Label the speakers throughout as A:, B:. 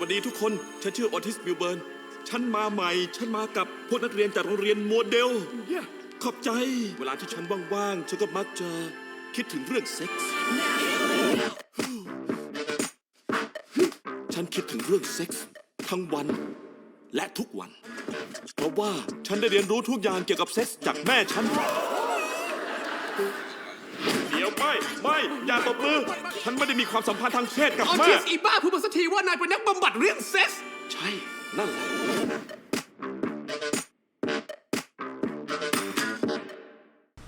A: วัสดีทุกคน ฉันชื่อออทิสบิลเบิร์น ฉันมาใหม่ ฉันมากับพวกนักเรียนจากโรงเรียนโมเดลขอบใจ เวลาที่ฉันว่างๆ ฉันก็มักจะคิดถึงเรื่องเซ็กส์ ฉันคิดถึงเรื่องเซ็กส์ทั้งวันและทุกวัน เพราะว่าฉันได้เรียนรู้ทุกอย่างเกี่ยวกับเซ็กส์จากแม่ฉันเดี๋ยว ไม่ไม่อย่าตบมือ ฉันไม่ได้มีความสัมพันธ์ทางเพศกับ
B: ออ
A: แม่
B: ทิสอีบ้าพูดมาสักทีว่านายเป็นนักบำบัดเรื่องเซ็กส์
A: ใช่ นั่นแหละ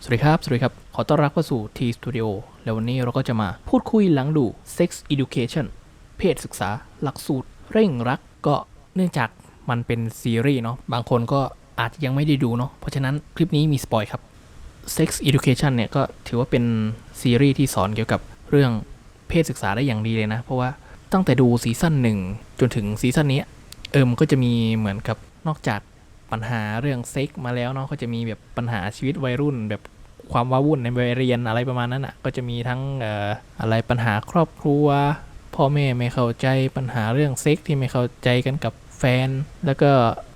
C: สวัสดีครับ สวัสดีครับ ขอต้อนรับเข้าสู่ T Studio แล้ววันนี้เราก็จะมาพูดคุยหลังดู Sex Education เพศศึกษา หลักสูตร เร่งรัก ก็เนื่องจากมันเป็นซีรีส์เนาะ บางคนก็อาจจะยังไม่ได้ดูเนาะ เพราะฉะนั้นคลิปนี้มีสปอยครับ Sex Education เนี่ยก็ถือว่าเป็นซีรีส์ที่สอนเกี่ยวกับเรื่องเพศศึกษาได้อย่างดีเลยนะ เพราะว่าตั้งแต่ดูซีซั่นหนึ่งจนถึงซีซั่นนี้ เอิมนก็จะมีเหมือนกับนอกจากปัญหาเรื่องเซ็กมาแล้วเนาะก็จะมีแบบปัญหาชีวิตวัยรุ่น แบบความว้าวุ่นในวัยเรียนอะไรประมาณนั้นอะ ก็จะมีทั้งอออะไรปัญหาครอบครัว พ่อแม่ไม่เข้าใจปัญหาเรื่องเซ็กที่ไม่เข้าใจกันกับแฟน แล้วก็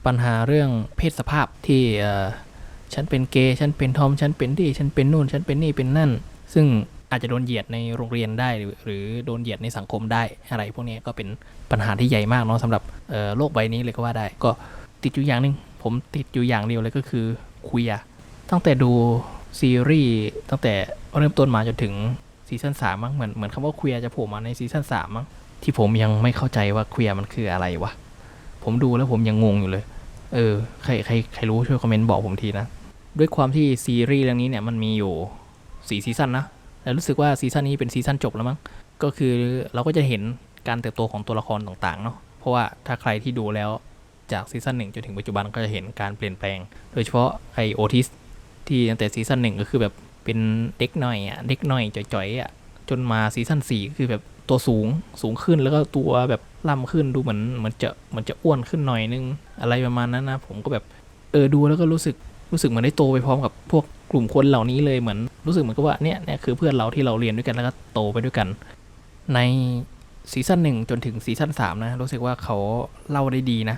C: ปัญหาเรื่องเพศสภาพที่ ฉันเป็นเกย์ฉันเป็นทอมฉันเป็นดีฉันเป็นนู่นฉันเป็นนี่เป็นนั่น ซึ่งอาจจะโดนเหยียดในโรงเรียนได้ หรือโดนเหยียดในสังคมได้อะไร พวกนี้ก็เป็นปัญหาที่ใหญ่มากเนาะสำหรับโลกใบนี้เลยก็ว่าได้ ก็ติดอยู่อย่างหนึ่งผมติดอยู่อย่างเดียวเลยก็คือคุยอะตั้งแต่ดูซีรีส์ตั้งแต่เริ่มต้นมาจนถึงซีซั่นสามมั้งเหมือนเหมือนคำว่าคลียจะโผล่มาในซีซั่นสามมั้งที่ผมยังไม่เข้าใจว่าคลียมันคืออะไรวะผมดูแล้วผมยังงงอยู่เลย เออ ใครใครใครรู้ช่วยคอมเมนต์บอกผมทีนะ ด้วยความที่ซีรีส์เรื่องนี้เนี่ยมันมีอยู่สี่ซีซั่นนะแล้วรู้สึกว่าซีซั่นนี้เป็นซีซั่นจบแล้วมั้งก็คือเราก็จะเห็นการเติบโตของตัวละครต่างๆเนาะเพราะว่าถ้าใครที่ดูแล้วจากซีซั่นหนึ่งจนถึงปัจจุบันก็จะเห็นการเปลี่ยนแปลง โดยเฉพาะไอโอทิสที่ตั้งแต่ซีซั่นหนึ่งก็คือแบบเป็นเด็กหน่อยอะเด็กหน่อยจ่อยๆอะจนมาซีซั่นสี่ก็คือแบบตัวสูงสูงขึ้นแล้วก็ตัวแบบล่ำขึ้นดูเหมือนเหมือนจะเหมือนจะอ้วนขึ้นหน่อยนึง อะไรประมาณนั้นนะผมก็แบบเออดูแล้วก็รู้สึก รู้สึกเหมือนได้โตไปพร้อมกับพวกกลุ่มคนเหล่านี้เลยเหมือนรู้สึกเหมือนกับว่าเนี่ยเนี่ยคือเพื่อนเราที่เราเรียนด้วยกันแล้วก็โตไปด้วยกัน ในซีซั่นหนึ่งจนถึงซีซั่นสามนะรู้สึกว่าเขาเล่าได้ดีนะ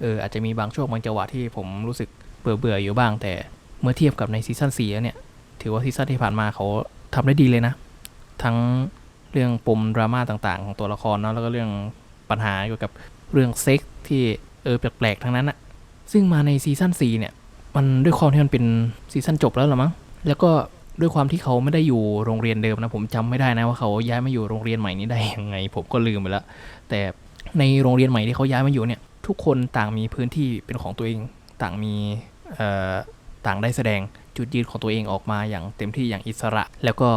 C: เอออาจจะมีบางช่วงบางจังหวะที่ผมรู้สึกเบื่อเบื่อๆอยู่บ้าง แต่เมื่อเทียบกับในซีซั่นสี่แล้วเนี่ย ถือว่าซีซั่นที่ผ่านมาเขาทำได้ดีเลยนะ ทั้งเรื่องปมดราม่าต่างๆ ของตัวละครเนาะแล้วก็เรื่องปัญหาเกี่ยวกับเรื่องเซ็กส์ที่เออแปลกๆทั้งนั้นอะซึ่งมาในซีซั่น4เนี่ย มันด้วยความที่มันเป็นซีซั่นจบแล้วหรอมั้งแล้วก็ด้วยความที่เขาไม่ได้อยู่โรงเรียนเดิมนะผมจำไม่ได้นะว่าเขาย้ายมาอยู่โรงเรียนใหม่นี้ได้ยังไง ผมก็ลืมไปแล้วแต่ในโรงเรียนใหม่ที่เขาย้ายมาอยู่เนี่ย ทุกคนต่างมีพื้นที่เป็นของตัวเอง ต่างมีเอ่อต่างได้แสดงจุดยืนของตัวเองออกมาอย่างเต็มที่อย่างอิสระ แล้วก็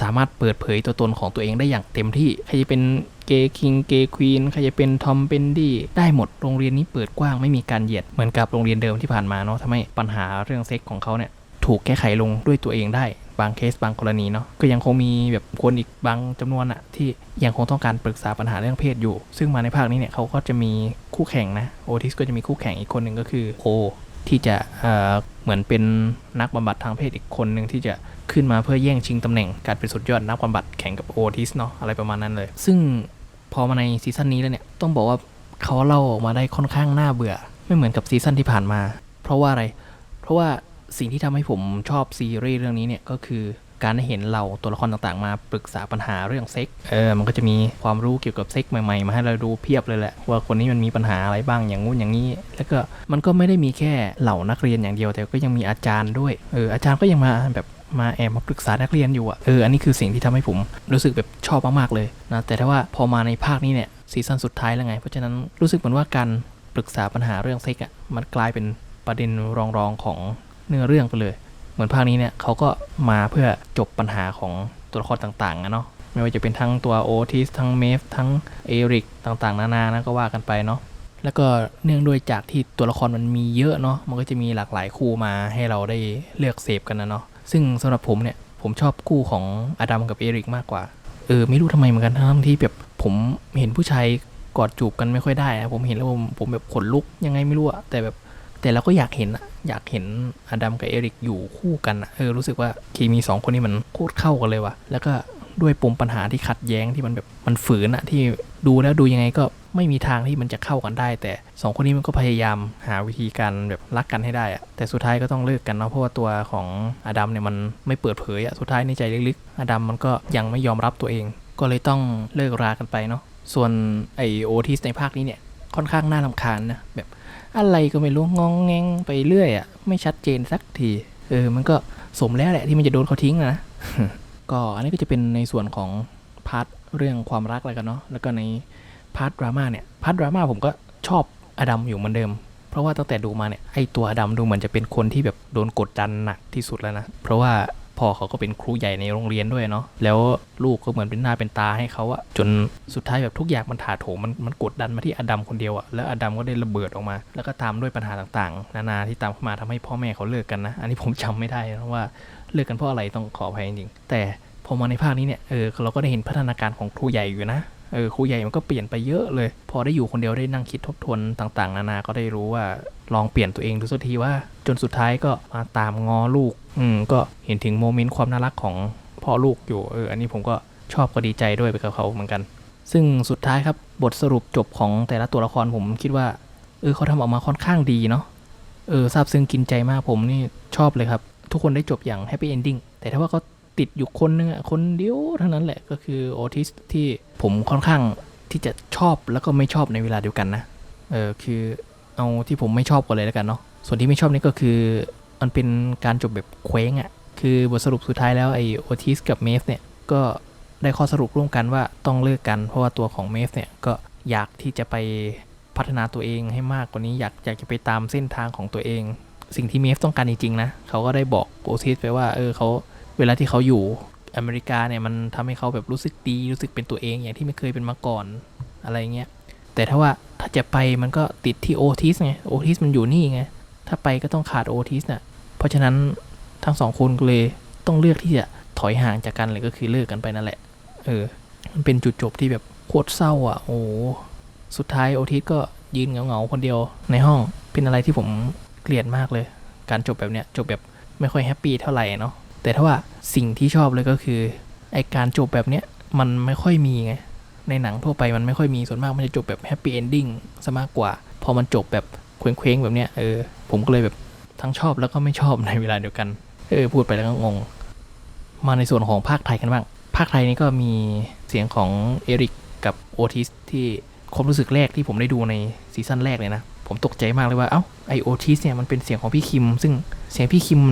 C: สามารถเปิดเผยตัวตนของตัวเองได้อย่างเต็มที่ ใครจะเป็นเกย์คิงเกย์ควีนใครจะเป็นทอมเป็นดี้ได้หมดโรงเรียนนี้เปิดกว้างไม่มีการเหยียดเหมือนกับโรงเรียนเดิมที่ผ่านมาเนาะทำให้ปัญหาเรื่องเซ็กของเขาเนี่ยถูกแก้ไขลงด้วยตัวเองได้บางเคสบางกรณีเนาะก็ยังคงมีแบบคนอีกบางจำนวนอะที่ยังคงต้องการปรึกษาปัญหาเรื่องเพศอยู่ ซึ่งมาในภาคนี้เนี่ยเขาก็จะมีคู่แข่งนะโอทิสก็จะมีคู่แข่งอีกคนหนึ่งก็คือโอ ที่จะเอ่อเหมือนเป็นนักบำบัดทางเพศอีกคนหนึ่งที่จะขึ้นมาเพื่อแย่งชิงตำแหน่งการเป็นสุดยอดนักบำบัดแข่งกับโอทิสเนาะอะไรประมาณนั้นเลย ซึ่งพอมาในซีซั่นนี้แล้วเนี่ยต้องบอกว่าเขาเล่าออกมาได้ค่อนข้างน่าเบื่อ ไม่เหมือนกับซีซั่นที่ผ่านมา เพราะว่าอะไร เพราะว่าสิ่งที่ทำให้ผมชอบซีรีส์เรื่องนี้เนี่ยก็คือ การได้เห็นเราตัวละครต่างๆ มาปรึกษาปัญหาเรื่องเซ็กเออมันก็จะมีความรู้เกี่ยวกับเซ็กใหม่ๆ มาให้เราดูเพียบเลยแหละว่าคนนี้มันมีปัญหาอะไรบ้างอย่างงู้นอย่างนี้ แล้วก็มันก็ไม่ได้มีแค่เหล่านักเรียนอย่างเดียวแต่ก็ยังมีอาจารย์ด้วยเอออาจารย์ก็ยังมาแบบมาแอบมาปรึกษานักเรียนอยู่อะเอออันนี้คือสิ่งที่ทำให้ผมรู้สึกแบบชอบมากๆเลยนะแต่ถ้าว่าพอมาในภาคนี้เนี่ยซีซั่นสุดท้ายแล้วไง เพราะฉะนั้นรู้สึกเหมือนว่าการปรึกษาปัญหาเรื่องเซ็กอะมันกลายเป็นประเด็นรองๆของเนื้อเรื่องไปเลย เหมือนภาคนี้เนี่ยเขาก็มาเพื่อจบปัญหาของตัวละครต่างๆนะเนาะไม่ว่าจะเป็นทั้งตัวโอทิสทั้งเมฟทั้งเอริกต่างๆ นานานะก็ว่ากันไปเนาะแล้วก็เนื่องด้วยจากที่ตัวละครมันมีเยอะเนาะมันก็จะมีหลากหลายคู่มาให้เราได้เลือกเสพกันนะเนาะซึ่งสำหรับผมเนี่ยผมชอบคู่ของอดัมกับเอริกมากกว่าเออไม่รู้ทำไมเหมือนกันทั้งที่แบบผมเห็นผู้ชายกอดจูบกันไม่ค่อยได้อะผมเห็นแล้วผมผมแบบขนลุกยังไงไม่รู้อะแต่แบบ แต่เราก็อยากเห็นอยากเห็นอดัมกับเอริกอยู่คู่กันเออรู้สึกว่าเคมีสองคนนี้มันโคตรเข้ากันเลยว่ะแล้วก็ด้วยปมปัญหาที่ขัดแย้งที่มันแบบมันฝืนอะที่ดูแล้วดูยังไงก็ไม่มีทางที่มันจะเข้ากันได้ แต่สองคนนี้มันก็พยายามหาวิธีการแบบรักกันให้ได้อะแต่สุดท้ายก็ต้องเลิกกันเนาะเพราะว่าตัวของอดัมเนี่ยมันไม่เปิดเผยอะสุดท้ายในใจลึกๆอดัมมันก็ยังไม่ยอมรับตัวเอง ก็เลยต้องเลิกรากันไปเนาะส่วนไอโอทิสในภาคนี้เนี่ย ค่อนข้างน่ารำคาญนะแบบอะไรก็ไม่รู้งองแงงไปเรื่อยอะไม่ชัดเจนสักทีเออมันก็สมแล้วแหละที่มันจะโดนเขาทิ้งนะก็อันนี้ก็จะเป็นในส่วนของพาร์ทเรื่องความรักอะไรกันเนาะแล้วก็ในพาร์ทดราม่าเนี่ยพาร์ทดราม่าผมก็ชอบอดัมอยู่เหมือนเดิม เพราะว่าตั้งแต่ดูมาเนี่ยไอตัวอดัมดูเหมือนจะเป็นคนที่แบบโดนกดดันหนักที่สุดแล้วนะเพราะว่า พ่อเขาก็เป็นครูใหญ่ในโรงเรียนด้วยเนาะแล้วลูกก็เหมือนเป็นหน้าเป็นตาให้เขาอะจนสุดท้ายแบบทุกอย่างมันถาโถมมันมันกดดันมาที่อดัมคนเดียวอะแล้วอดัมก็ได้ระเบิดออกมา แล้วก็ตามด้วยปัญหาต่างๆ นานาที่ตามเข้ามาทำให้พ่อแม่เขาเลิกกันนะ อันนี้ผมจำไม่ได้นะว่าเลิกกันเพราะอะไรต้องขออภัยจริงๆแต่พอมาในภาคนี้เนี่ยเออเราก็ได้เห็นพัฒนาการของครูใหญ่อยู่นะเออครูใหญ่มันก็เปลี่ยนไปเยอะเลย พอได้อยู่คนเดียวได้นั่งคิดทบทวนต่าง ๆ นานาก็ได้รู้ว่า ลองเปลี่ยนตัวเองดูสักทีว่า จนสุดท้ายก็มาตามงอลูก อืมก็เห็นถึงโมเมนต์ความน่ารักของพ่อลูกอยู่เอออันนี้ผมก็ชอบก็ดีใจด้วยไปกับเขาเหมือนกัน ซึ่งสุดท้ายครับบทสรุปจบของแต่ละตัวละครผมคิดว่า เออเขาทำออกมาค่อนข้างดีเนาะเออซาบซึ้งกินใจมากผมนี่ชอบเลยครับ ทุกคนได้จบอย่างแฮปปี้เอนดิ้งแต่ถ้าว่าเขาติดอยู่คนนึงอะคนเดียวเท่านั้นแหละก็คือโอทิสที่ผมค่อนข้างที่จะชอบแล้วก็ไม่ชอบในเวลาเดียวกันนะเออคือ เอาที่ผมไม่ชอบก่อนเลยแล้วกันเนาะส่วนที่ไม่ชอบนี่ก็คือมันเป็นการจบแบบเคว้งอะ่ะคือบทสรุปสุดท้ายแล้วไอโอทิสกับเมฟเนี่ยก็ได้ข้อสรุปร่วมกันว่าต้องเลิกกัน เพราะว่าตัวของเมฟเนี่ยก็อยากที่จะไปพัฒนาตัวเองให้มากกว่านี้อยากอยากจะไปตามเส้นทางของตัวเอง สิ่งที่เมฟต้องการจริงๆนะเขาก็ได้บอกโอทิสไปว่าเออเขาเวลาที่เขาอยู่อเมริกาเนี่ยมันทำให้เขาแบบรู้สึกดีรู้สึกเป็นตัวเองอย่างที่ไม่เคยเป็นมาก่อนอะไรเงี้ยแต่ถ้าว่า ถ้าจะไปมันก็ติดที่โอทิสไงโอทิสมันอยู่นี่ไง ถ้าไปก็ต้องขาดโอทิสน่ะ เพราะฉะนั้นทั้งสองคนเลยต้องเลือกที่จะถอยห่างจากกันเลยก็คือเลิกกันไปนั่นแหละ เออ มันเป็นจุดจบที่แบบโคตรเศร้าอะ โอ้ สุดท้ายโอทิสก็ยืนเหงาๆคนเดียวในห้อง เป็นอะไรที่ผมเกลียดมากเลย การจบแบบเนี้ยจบแบบไม่ค่อยแฮปปี้เท่าไหร่เนาะ แต่ถ้าว่าสิ่งที่ชอบเลยก็คือไอการจบแบบเนี้ยมันไม่ค่อยมีไง ในหนังทั่วไปมันไม่ค่อยมีส่วนมากมันจะจบแบบแฮปปี้เอนดิ้งซะมากกว่า พอมันจบแบบเคว้งๆแบบเนี้ยเออผมก็เลยแบบทั้งชอบแล้วก็ไม่ชอบในเวลาเดียวกันเออพูดไปแล้วก็งง มาในส่วนของภาคไทยกันบ้าง ภาคไทยนี่ก็มีเสียงของเอริกกับโอทิสที่ความรู้สึกแรกที่ผมได้ดูในซีซั่นแรกเลยนะ ผมตกใจมากเลยว่า เอ้าไอโอทิสเนี่ยมันเป็นเสียงของพี่คิม ซึ่งเสียงพี่คิม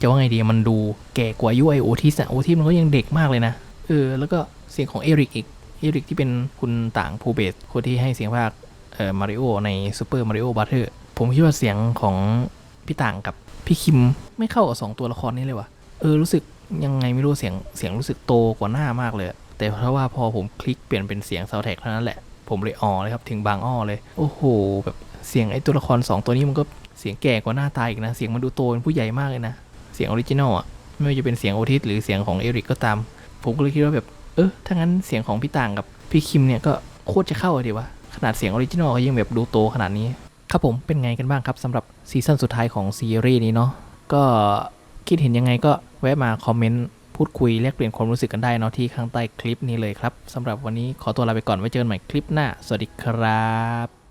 C: จะว่าไงดีมันดูแก่กว่าอายุไอโอทิสอะโอทิสมันก็ยังเด็กมากเลยนะ เออ แล้วก็เสียงของเอริกอีก เอริกที่เป็นคุณต่างภูเบศคนที่ให้เสียงภาคเอ่อมาริโอในซูเปอร์มาริโอบัตเตอร์ผมคิดว่าเสียงของพี่ต่างกับพี่คิมไม่เข้ากับสองตัวละครนี้เลยว่ะเออรู้สึกยังไงไม่รู้เสียงเสียงรู้สึกโตกว่าหน้ามากเลย แต่เพราะว่าพอผมคลิกเปลี่ยนเป็นเสียงซาวแท็กเท่านั้นแหละ ผมเลยอ๋อเลยครับถึงบางอ้อเลย โอ้โหแบบเสียงไอ้ตัวละครสองตัวนี้มันก็เสียงแก่กว่าหน้าตาอีกนะ เสียงมันดูโตเป็นผู้ใหญ่มากเลยนะ เสียงออริจินอลอะไม่ว่าจะเป็นเสียงโอทิสหรือเสียงของเอริกก็ตาม ผมก็เลยคิดว่าแบบ เออถ้างั้นเสียงของพี่ต่างกับพี่คิมเนี่ยก็โคตรจะเข้าเลยดีวะขนาดเสียงออริจินอลเขายังแบบดูโตขนาดนี้ ครับผมเป็นไงกันบ้างครับสำหรับซีซั่นสุดท้ายของซีรีส์นี้เนาะก็คิดเห็นยังไงก็แวะมาคอมเมนต์พูดคุยแลกเปลี่ยนความรู้สึกกันได้เนาะที่ข้างใต้คลิปนี้เลยครับสำหรับวันนี้ขอตัวลาไปก่อนไว้เจอกันใหม่คลิปหน้า สวัสดีครับ